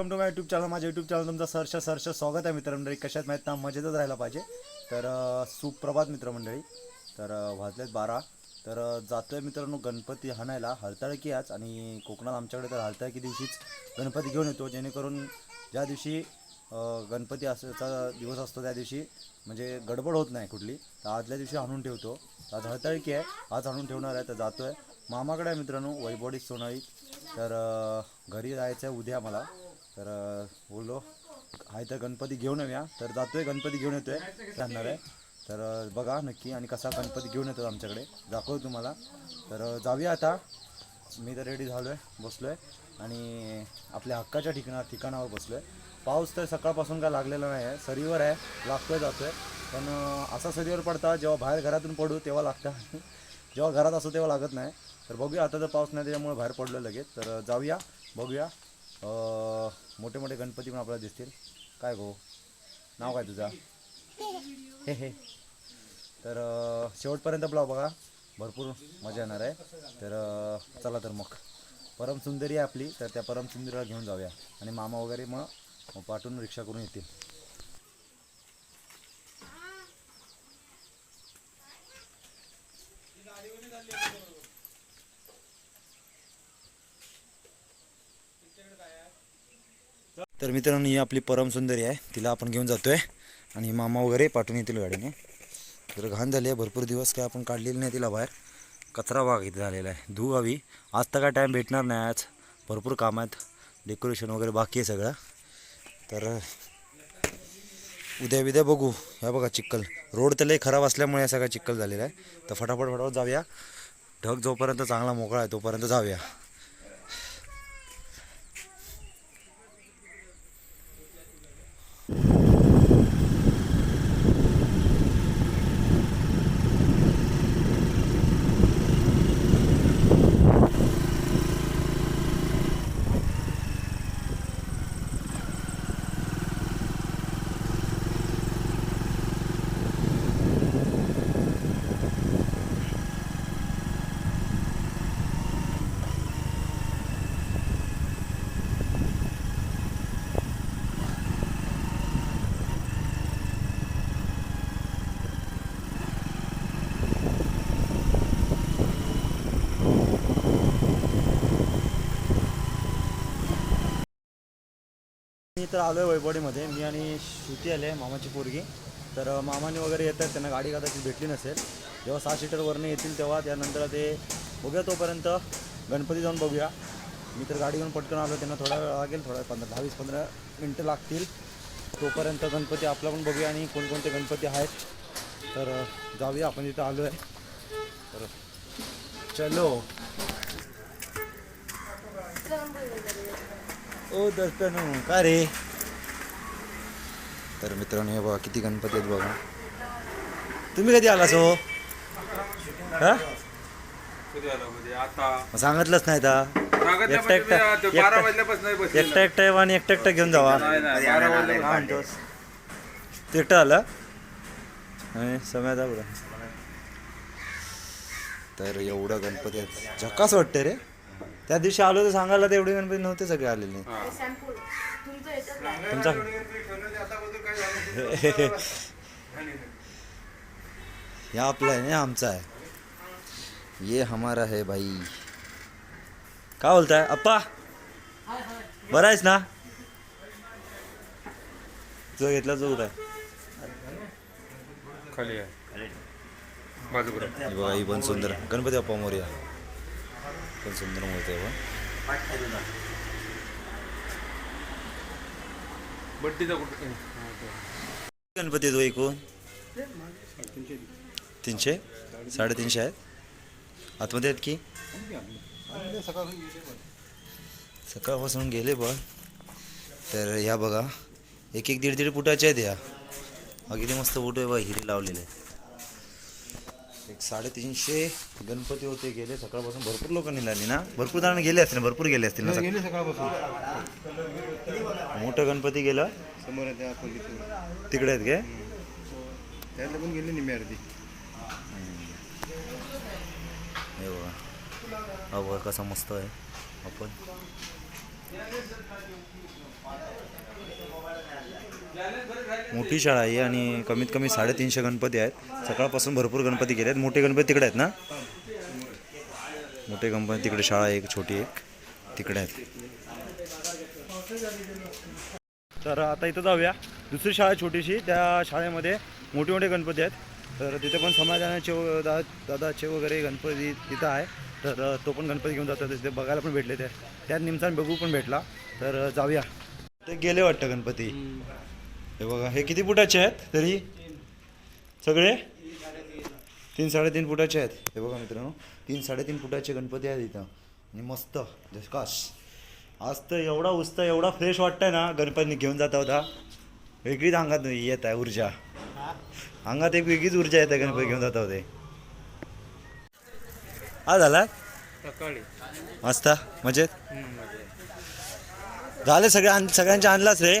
Welcome to my YouTube channel माझ्या YouTube channel तुमचं सरस सरस स्वागत आहे मित्रमंडळी. कशात माहीत ना मजेतच राहायला पाहिजे. तर सुप्रभात मित्रमंडळी. तर वाजलेत बारा. तर जातो आहे मित्रांनो गणपती हाणायला हरताळकी आज आणि कोकणात आमच्याकडे तर हरताळकी दिवशीच गणपती घेऊन येतो. जेणेकरून ज्या दिवशी गणपती असाचा दिवस असतो त्या दिवशी म्हणजे गडबड होत नाही कुठली. तर आदल्या दिवशी आणून ठेवतो. आज हरताळकी आहे. आज आणून ठेवणार आहे तर जातो आहे मामाकडे आहे मित्रांनो वैभवडी सोनाळी. तर घरी जायचं आहे उद्या मला. तर बोललो आहे तर गणपती घेऊन येऊया. तर जातोय गणपती घेऊन येतोय जाणार आहे. तर बघा नक्की आणि कसा गणपती घेऊन येतो आमच्याकडे. दाखवतो तुम्हाला. तर जाऊया आता. मी तर रेडी झालो आहे बसलो आहे आणि आपल्या हक्काच्या ठिकाणा ठिकाणावर बसलो आहे पाऊस तर सकाळपासून काय लागलेला नाही आहे. सरीवर आहे लागतोय जातोय. पण असा सरीवर पडता जेव्हा बाहेर घरातून पडू तेव्हा लागता. जेव्हा घरात असो तेव्हा लागत नाही. तर बघूया आता तर पाऊस नाही त्याच्यामुळे बाहेर पडलो लगेच. तर जाऊया बघूया. मोठे मोठे गणपती पण आपल्याला दिसतील. काय गो? नाव काय तुझा? हे हे. तर शेवटपर्यंत ब्लॉग बघा. भरपूर मजा येणार आहे. तर चला तर मग. परमसुंदरी आहे आपली तर त्या परमसुंदरीला घेऊन जाऊया. आणि मामा वगैरे मग मग पाठवून रिक्षा करून येतील. तर मित्रांनो ही आपली परमसुंदरी आहे. तिला आपण घेऊन जातोय. आणि मामा वगैरे पाठवून येतील गाडीने. तर घाण झाली आहे. भरपूर दिवस काय आपण काढलेली नाही तिला बाहेर. कचरा वाघ इथे झालेला आहे. धू हवी आज तर काय टाईम भेटणार नाही आज. भरपूर काम आहेत. डेकोरेशन वगैरे बाकी आहे सगळं. तर उद्या बिद्या बघू. ह्या बघा चिखल. रोड तर लई खराब असल्यामुळे सगळा चिखल झालेला आहे तर फटाफट फटाफट जाऊया. ढग जोपर्यंत चांगला मोकळा आहे तोपर्यंत जाऊया मी तर आलो आहे वैभवडीमध्ये मी आणि श्रुती आले मामाची पोरगी. तर मामाने वगैरे येतात त्यांना गाडी कदाचित भेटली नसेल. जेव्हा सहा सीटरवरनं येतील तेव्हा त्यानंतर ते बघूया तोपर्यंत. गणपती जाऊन बघूया. मी तर गाडी घेऊन पटकन आलो त्यांना थोडा वेळ लागेल थोडा पंधरा दहा वीस पंधरा मिनटं लागतील. तोपर्यंत गणपती आपला पण बघूया आणि कोणकोणते गणपती आहेत. तर जाऊया आपण तिथं आलो आहे तर चलो. ओ दर्शनू का रे? तर मित्रांनो हे बघा किती गणपती आहेत बघा. तुम्ही कधी हो? हा? आला म्हणजे आता मग सांगितलंच नाही आता एकटा एकटा. एकटा एकटा येवा आणि एकटा एकटा घेऊन जावा. काय म्हणतोस तू एकटा आला? आणि समयाचा बघा तर एवढं गणपती आहेत. झकास वाटते रे. त्या दिवशी आलो तर सांगायला तर एवढे गणपती नव्हते सगळे आलेले. तुमचा या आपला आहे ना आमचा आहे. ये हमारा है भाई. काय बोलताय? अप्पा बरं आहेस ना? तुझा घेतला जो काय खाली आहे. बाजूकडे. बघा ही पण सुंदर. गणपती बाप्पा मोर्या. पण सुंदर मूर्ती आहे. बड्डीचा कुठे? गणपती तो एकूण तीनशे? साडेतीनशे आहेत? आतमध्ये आहेत की? सकाळपासून गेले पण तर ह्या बघा. एक एक दीड दीड फुटाचे आहेत ह्या. हा किती मस्त फोटो आहे बघा हिरे लावलेले एक साडेतीनशे गणपती होते गेले. सकाळपासून भरपूर लोक निघाली ना? भरपूर जण गेले असतील ना? भरपूर गेले असतील ना? गेले सकाळपासून. मोठं गणपती गेलं. समोर आहे त्या खोलीत तिकडे आहेत काय? त्यातलं पण गेले निम्मी अर्धी. हे बघा. हा बघा कसा मस्त आहे. आपण. मोठी शाळा आहे आणि कमीत कमी साडेतीनशे गणपती आहेत. सकाळपासून भरपूर गणपती गेले आहेत मोठे गणपती तिकडे आहेत ना? मोठे गणपती तिकडे शाळा एक छोटी एक. तिकडे आहेत. तर आता इथं जाऊया. दुसरी शाळा छोटीशी. त्या शाळेमध्ये मोठे मोठे गणपती आहेत. तर तिथे पण दा दादाचे वगैरे गणपती तिथं आहे. तर तो पण गणपती घेऊन जातो. तिथे बघायला पण भेटले ते. त्यात निमतान बघू पण भेटला. तर जाऊया. ते गेले वाटतं गणपती. हे बघा हे किती फुटाचे आहेत? तरी? सगळे? तीन साडेतीन फुटाचे आहेत. हे बघा मित्रांनो तीन साडेतीन फुटाचे गणपती आहेत इथं. आणि मस्त. झकास आज तर एवढा उस्त एवढा फ्रेश वाटतंय ना गणपती घेऊन जाता होता. वेगळीच अंगात येत आहे ऊर्जा. अंगात एक वेगळीच ऊर्जा येत आहे गणपती घेऊन जाता होते. हा झाला? सकाळी. मस्त. मजेत? झाले सगळे सगळ्यांचे आणलाच रे?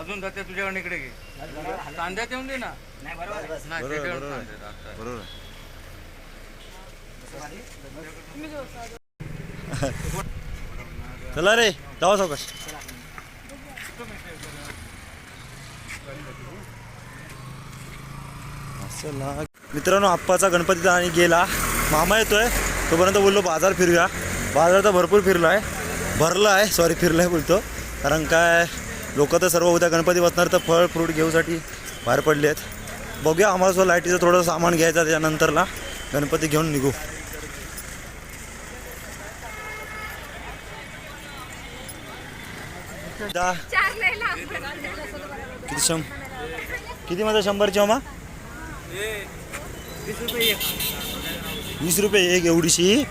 अजून जाते तुझ्याकडे इकडे घे. कांद्यात येऊन दे ना. नाही. बरोबर चला रे जावा सावकाश. असं लाग मित्रांनो आप्पाचा गणपती आणि गेला. मामा येतोय. तोपर्यंत बोललो बाजार फिरूया. बाजार तर भरपूर फिरला आहे भरला आहे सॉरी फिरला आहे बोलतो. कारण काय लोक तर सर्व उद्या गणपती बसणार तर फळ फ्रूट घेऊसाठी बाहेर पडले आहेत. बघूया आम्हाला सुद्धा लाईटीचं थोडं सामान घ्यायचं त्याच्यानंतरला. गणपती घेऊन निघू. किती शं किती मध्ये शंभरची अमा वीस रुपये एक. एवढीशी?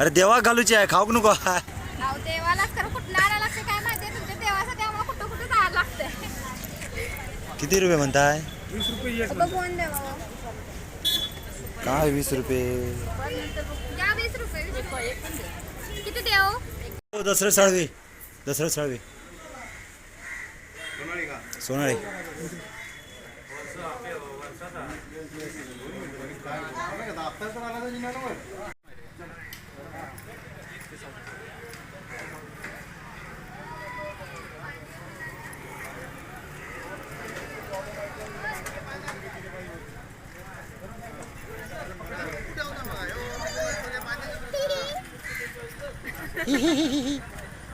अरे देवा घालूची आहे. खाऊक नको. अहो देवालाच खरं कुठं आणायला लागते काय माहिती तुमच्या देवासाठी आम्हाला कुठं कुठं जायला लागतंय किती रुपये म्हणताय अगं कोण देवा काय वीस रुपये द्या वीस रुपये वीस रुपये किती देऊ हो दसरे साळवे दसरे साळवे सोनाळे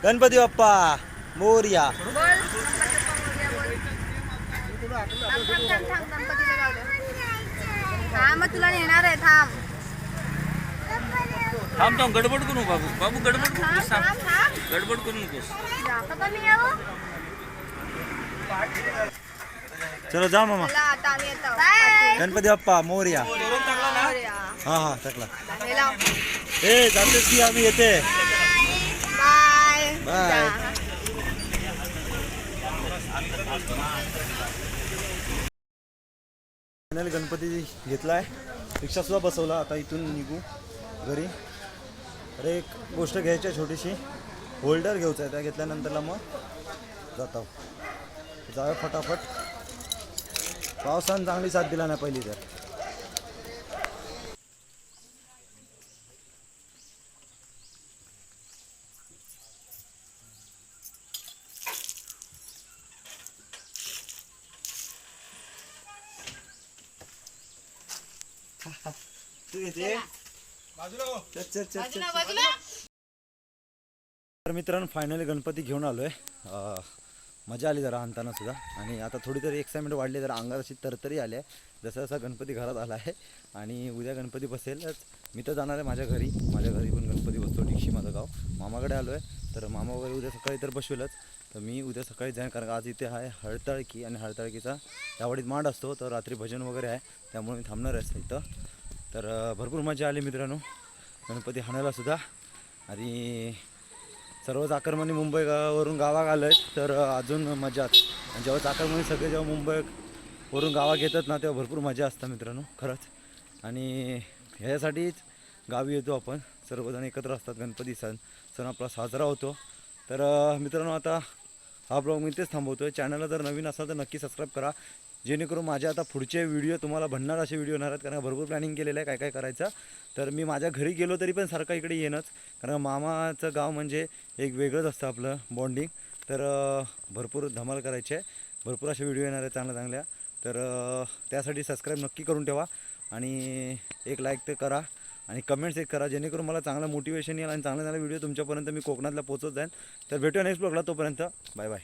गणपती बाप्पा मोर्या. थांब थांब थांब थांब गणपतीला जाऊ दे हा मग तुला नेणार आहे थांब. थांब थांब गडबड करू नको बाबू. बाबू गडबड करू थांब नकोस थांब थांब. थांब गडबड करू नकोस. जातं का मी येऊ. चलो जा मामा. चला आता आम्ही येतो. बाय गणपती बाप्पा मोर्या. हा हा टाकला. हे लाव ए जातेस की आम्ही येते. बाय. फायनल गणपती घेतलाय. रिक्षा सुद्धा बसवला. आता इथून निघू घरी. अरे एक गोष्ट घ्यायची आहे छोटीशी. होल्डर घ्यायचा आहे. त्या घेतल्यानंतरला मग जातो जाऊया फटाफट. पावसानं चांगली साथ दिला नाही पहिली तर. तू येते? चल, चल, चल, चल, चल. तर मित्रांनो फायनली गणपती घेऊन आलोय. अं, मजा आली जरा आणताना सुद्धा. आणि आता थोडी तरी एक्साइटमेंट वाढली जरा अंगात अशी तरतरी आली आहे. जसा जसा गणपती घरात आला आहे. आणि उद्या गणपती बसेलच मी तर जाणार आहे माझ्या घरी. माझ्या घरी पण गणपती बसतो डिक्षी माझं गाव. मामाकडे आलो आहे तर मामा वगैरे उद्या सकाळी तर बसवेलच. तर मी उद्या सकाळी जाईन कारण का आज इथे आहे हळताळकी. आणि हळताळकीचा त्यावडीत मांड असतो तर रात्री भजन वगैरे आहे. त्यामुळे मी थांबणार आहे इथं. तर भरपूर मजा आली मित्रांनो. गणपती हाणायलासुद्धा आणि सर्व चाकरमानी मुंबई गा- वरून गावात आलं आहेत तर अजून मजाच आणि जेव्हा चाकरमानी सगळे जेव्हा मुंबईवरून गावा गावात येतात ना तेव्हा भरपूर मजा असतात मित्रांनो खरंच. आणि ह्याच्यासाठीच गावी येतो आपण. सर्वजण एकत्र असतात गणपती सण सण आपला साजरा होतो. तर मित्रांनो आता हा ब्लॉग मी इथेच थांबवतो आहे चॅनलला जर नवीन असाल तर नक्की सबस्क्राईब करा. जेणेकरून माझे आता पुढचे व्हिडिओ तुम्हाला भरणार असे व्हिडिओ येणार आहेत कारण भरपूर प्लॅनिंग केलेलं आहे काय काय करायचं. तर मी माझ्या घरी गेलो तरी पण सारखं इकडे येणंच. कारण मामाचं गाव म्हणजे एक वेगळंच असतं आपलं बॉन्डिंग तर भरपूर धमाल करायची. आहे भरपूर असे व्हिडिओ येणार आहेत चांगल्या चांगल्या. तर त्यासाठी सबस्क्राईब नक्की करून ठेवा. आणि एक लाईक ते करा. आणि कमेंट्स एक करा. जेणेकरून मला चांगलं मोटिवेशन येईल आणि चांगले चांगले व्हिडिओ तुमच्यापर्यंत मी कोकणातला पोहोचत जाईन. तर भेटूया नेक्स्ट ब्लॉगला तोपर्यंत बाय बाय